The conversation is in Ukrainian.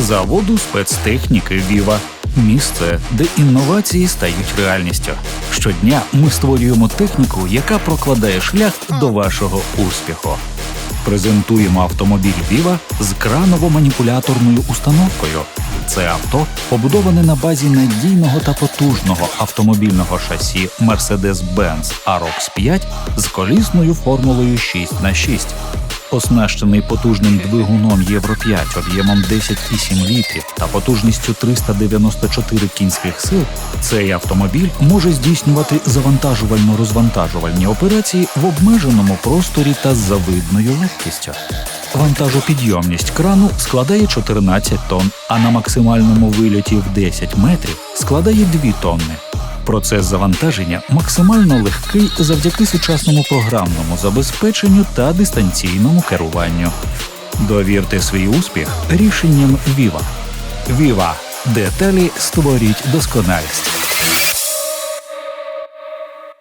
заводу спецтехніки Віва. Місце, де інновації стають реальністю. Щодня ми створюємо техніку, яка прокладає шлях до вашого успіху. Презентуємо автомобіль Viva з краново-маніпуляторною установкою. Це авто побудоване на базі надійного та потужного автомобільного шасі Mercedes-Benz AROX 5 з колісною формулою 6х6. Оснащений потужним двигуном Євро 5 об'ємом 10,7 літрів та потужністю 394 кінських сил, цей автомобіль може здійснювати завантажувально-розвантажувальні операції в обмеженому просторі та з завидною легкістю. Вантажопідйомність крану складає 14 тонн, а на максимальному вильоті в 10 метрів складає 2 тонни. Процес завантаження максимально легкий завдяки сучасному програмному забезпеченню та дистанційному керуванню. Довірте свій успіх рішенням Viva. Viva. Деталі створіть досконалість.